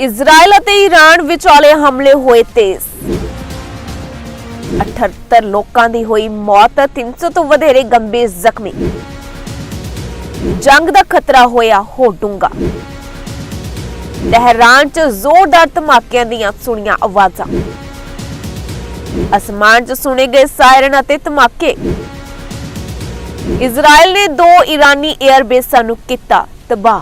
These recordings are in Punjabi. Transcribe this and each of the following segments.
ਇਜ਼ਰਾਈਲ ਅਤੇ ਈਰਾਨ ਵਿਚਾਲੇ ਹਮਲੇ ਹੋਏ ਤੇਜ਼। 78 ਲੋਕਾਂ ਦੀ ਹੋਈ ਮੌਤ 300 ਤੋਂ ਵਧੇਰੇ ਗੰਭੀਰ ਜ਼ਖਮੀ। ਜੰਗ ਦਾ ਖਤਰਾ ਹੋਇਆ ਹੋਰ ਡੂੰਘਾ। ਤਹਿਰਾਨ 'ਚ ਜ਼ੋਰਦਾਰ ਧਮਾਕਿਆਂ ਦੀਆਂ ਸੁਣੀਆਂ ਆਵਾਜ਼ਾਂ। ਅਸਮਾਨ 'ਚ ਸੁਣੇ ਗਏ ਸਾਇਰਨ ਅਤੇ ਧਮਾਕੇ। ਇਜ਼ਰਾਈਲ ਨੇ ਦੋ ਈਰਾਨੀ 에ਅਰਬੇਸਾਂ ਨੂੰ ਕੀਤਾ ਤਬਾਹ।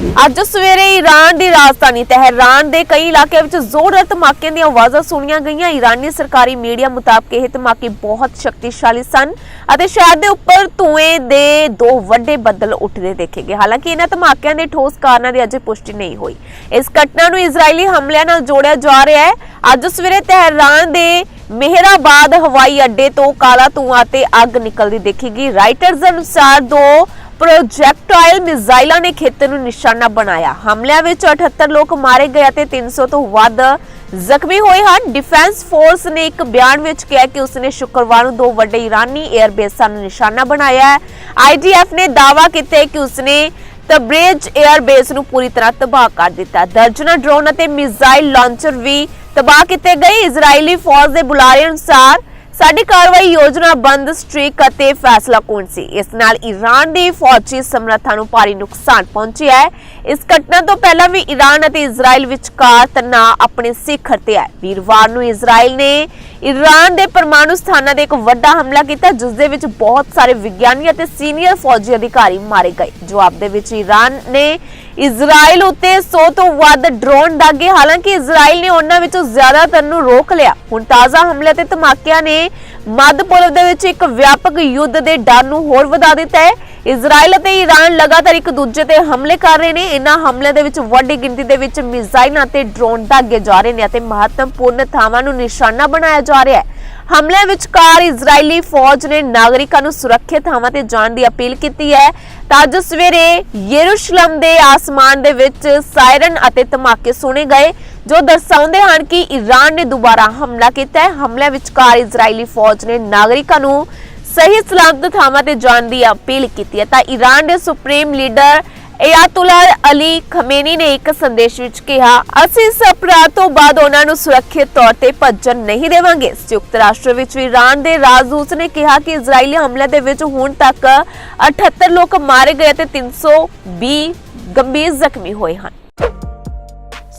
ਅੱਜ ਸਵੇਰੇ ਈਰਾਨ ਦੀ ਰਾਜਧਾਨੀ ਤਹਿਰਾਨ ਦੇ ਕਈ ਇਲਾਕਿਆਂ ਵਿੱਚ ਜ਼ੋਰਦਾਰ ਧਮਾਕਿਆਂ ਦੀਆਂ ਆਵਾਜ਼ਾਂ ਸੁਣੀਆਂ ਗਈਆਂ। ਈਰਾਨੀ ਸਰਕਾਰੀ ਮੀਡੀਆ ਮੁਤਾਬਕ ਇਹ ਧਮਾਕੇ ਬਹੁਤ ਸ਼ਕਤੀਸ਼ਾਲੀ ਸਨ ਅਤੇ ਸ਼ਹਿਰ ਦੇ ਉੱਪਰ ਧੂਏ ਦੇ ਦੋ ਵੱਡੇ ਬੱਦਲ ਉੱਠਦੇ ਦੇਖੇ ਗਏ। ਹਾਲਾਂਕਿ ਇਹਨਾਂ ਧਮਾਕਿਆਂ ਦੇ ਠੋਸ ਕਾਰਨਾਂ ਦੀ ਅਜੇ ਪੁਸ਼ਟੀ ਨਹੀਂ ਹੋਈ। ਇਸ ਘਟਨਾ ਨੂੰ ਇਜ਼ਰਾਈਲੀ ਹਮਲਿਆਂ ਨਾਲ ਜੋੜਿਆ ਜਾ ਰਿਹਾ ਹੈ। ਅੱਜ ਸਵੇਰੇ ਤਹਿਰਾਨ ਦੇ ਮਿਹਰਾਬਾਦ ਹਵਾਈ ਅੱਡੇ ਤੋਂ ਕਾਲਾ ਧੂੰਆਂ ਤੇ ਅੱਗ ਨਿਕਲਦੀ ਦੇਖੀ ਗਈ। ਰਾਈਟਰਜ਼ ਅਨੁਸਾਰ ਦੋ ਪ੍ਰੋਜੈਕਟਾਈਲ ਮਿਜ਼ਾਈਲਾਂ ਨੇ ਖੇਤਰ ਨੂੰ ਨਿਸ਼ਾਨਾ ਬਣਾਇਆ। ਹਮਲਿਆਂ ਵਿੱਚ 78 ਲੋਕ ਮਾਰੇ ਗਏ ਅਤੇ 300 ਤੋਂ ਵੱਧ ਜ਼ਖਮੀ ਹੋਏ ਹਨ। ਡਿਫੈਂਸ ਫੋਰਸ ਨੇ ਇੱਕ ਬਿਆਨ ਵਿੱਚ ਕਿਹਾ ਕਿ ਉਸਨੇ ਸ਼ੁੱਕਰਵਾਰ ਨੂੰ ਦੋ ਵੱਡੇ ਈਰਾਨੀ 에ਅਰਬੇਸਾਂ ਨੂੰ ਨਿਸ਼ਾਨਾ ਬਣਾਇਆ ਹੈ। ਆਈਡੀਐਫ ਨੇ ਦਾਅਵਾ ਕੀਤਾ ਕਿ ਉਸਨੇ ਤਬਰੇਜ 에ਅਰਬੇਸ ਨੂੰ ਪੂਰੀ ਤਰ੍ਹਾਂ ਤਬਾਹ ਕਰ ਦਿੱਤਾ। ਦਰਜਨਾਂ ਡਰੋਨ ਅਤੇ ਮਿਜ਼ਾਈਲ ਲਾਂਚਰ ਵੀ ਤਬਾਹ ਕੀਤੇ ਗਏ। ਇਜ਼ਰਾਈਲੀ ਫੌਜ ਦੇ ਬੁਲਾਰੇ ਅਨੁਸਾਰ ਸਾਡੀ ਕਾਰਵਾਈ ਯੋਜਨਾਬੰਦ ਸਟ੍ਰਿਕ ਅਤੇ ਫੈਸਲਾ ਕੌਣ ਸੀ। ਇਸ ਨਾਲ ਈਰਾਨ ਦੀ ਫੌਜੀ ਸਮਰੱਥਾ ਨੂੰ ਭਾਰੀ ਨੁਕਸਾਨ ਪਹੁੰਚਿਆ ਹੈ। ਇਸ ਘਟਨਾ ਤੋਂ ਪਹਿਲਾਂ ਵੀ ਈਰਾਨ ਅਤੇ ਇਜ਼ਰਾਈਲ ਵਿਚਕਾਰ ਤਣਾਅ ਆਪਣੇ ਸਿਖਰ ਤੇ ਹੈ। ਵੀਰਵਾਰ ਨੂੰ ਇਜ਼ਰਾਈਲ ਨੇ ਈਰਾਨ ਦੇ ਪਰਮਾਣੂ ਸਥਾਨਾਂ ਤੇ ਇੱਕ ਵੱਡਾ ਹਮਲਾ ਕੀਤਾ, ਜਿਸ ਦੇ ਵਿੱਚ ਬਹੁਤ ਸਾਰੇ ਵਿਗਿਆਨੀ ਅਤੇ ਸੀਨੀਅਰ ਫੌਜੀ ਅਧਿਕਾਰੀ ਮਾਰੇ ਗਏ। ਜਵਾਬ ਦੇ ਵਿੱਚ ਈਰਾਨ ਨੇ ਇਜ਼ਰਾਈਲ ਉੱਤੇ 100 ਤੋਂ ਵੱਧ ਡਰੋਨ ਦਾਗੇ ਹਾਲਾਂਕਿ ਇਜ਼ਰਾਈਲ ਨੇ ਉਹਨਾਂ ਵਿੱਚੋਂ ਜ਼ਿਆਦਾਤਰ ਨੂੰ ਰੋਕ ਲਿਆ। ਹੁਣ ਤਾਜ਼ਾ ਹਮਲੇ ਤੇ ਧਮਾਕਿਆਂ ਨੇ ਮੱਧ ਪੂਰਬ ਦੇ ਵਿੱਚ ਇੱਕ ਵਿਆਪਕ ਯੁੱਧ ਦੇ ਡਰ ਨੂੰ ਹੋਰ ਵਧਾ ਦਿੱਤਾ ਹੈ। ਇਜ਼ਰਾਈਲ ਅਤੇ ਈਰਾਨ ਲਗਾਤਾਰ ਇੱਕ ਦੂਜੇ ਤੇ ਹਮਲੇ ਕਰ ਰਹੇ ਨੇ। ਇਹਨਾਂ ਹਮਲਿਆਂ ਦੇ ਵਿੱਚ ਵੱਡੀ ਗਿਣਤੀ ਦੇ ਵਿੱਚ ਮਿਜ਼ਾਈਲਾਂ ਤੇ ਡਰੋਨ ਦਾਗੇ ਜਾ ਰਹੇ ਨੇ ਅਤੇ ਮਹੱਤਵਪੂਰਨ ਥਾਵਾਂ ਨੂੰ ਨਿਸ਼ਾਨਾ ਬਣਾਇਆ ਜਾ ਰਿਹਾ ਹੈ। ਹਮਲੇ ਵਿਚਕਾਰ ਇਜ਼ਰਾਈਲੀ ਫੌਜ ਨੇ ਨਾਗਰਿਕਾਂ ਨੂੰ ਸੁਰੱਖਿਅਤ ਥਾਵਾਂ ਤੇ ਜਾਣ ਦੀ ਅਪੀਲ ਕੀਤੀ ਹੈ। ਤਾਂ ਅੱਜ ਸਵੇਰੇ ਯਰੂਸ਼ਲਮ ਦੇ ਆਸਮਾਨ ਦੇ ਵਿੱਚ ਸਾਇਰਨ ਅਤੇ ਧਮਾਕੇ ਸੁਣੇ ਗਏ, ਜੋ ਦਰਸਾਉਂਦੇ ਹਨ ਕਿ ਈਰਾਨ ਨੇ ਦੁਬਾਰਾ ਹਮਲਾ ਕੀਤਾ ਹੈ। ਹਮਲੇ ਵਿਚਕਾਰ ਇਜ਼ਰਾਈਲੀ ਫੌਜ ਨੇ ਨਾਗਰਿਕਾਂ ਨੂੰ ਸਹੀ ਸਲਾਮਤ ਥਾਵਾਂ ਤੇ ਜਾਣ ਦੀ ਅਪੀਲ ਕੀਤੀ ਹੈ। ਤਾਂ ਈਰਾਨ ਦੇ supreme leader Ayatollah Ali Khamenei ਨੇ ਇੱਕ ਸੰਦੇਸ਼ ਵਿੱਚ ਕਿਹਾ, ਅਸੀਂ ਇਸ ਅਪਰਾਧ ਤੋਂ ਬਾਅਦ ਉਹਨਾਂ ਨੂੰ ਸੁਰੱਖਿਅਤ ਤੌਰ ਤੇ ਭੱਜਣ ਨਹੀਂ ਦੇਵਾਂਗੇ। ਸੰਯੁਕਤ ਰਾਸ਼ਟਰ ਵਿੱਚ ਈਰਾਨ ਦੇ ਰਾਜਦੂਤ ਨੇ ਕਿਹਾ ਕਿ ਇਜ਼ਰਾਈਲੀ ਹਮਲੇ ਦੇ ਵਿੱਚ ਹੁਣ ਤੱਕ 78 ਲੋਕ ਮਾਰੇ ਗਏ ਤੇ 320 ਗੰਭੀਰ ਜ਼ਖਮੀ ਹੋਏ ਹਨ।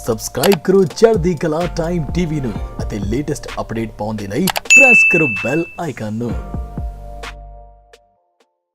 ਸਬਸਕ੍ਰਾਈਬ ਕਰੋ ਚੜ੍ਹਦੀ ਕਲਾ ਟਾਈਮ ਟੀਵੀ ਨੂੰ ਅਤੇ ਲੇਟੈਸਟ ਅਪਡੇਟ ਪਾਉਣ ਦੇ ਲਈ ਪ੍ਰੈਸ ਕਰੋ ਬੈਲ ਆਈਕਨ ਨੂੰ।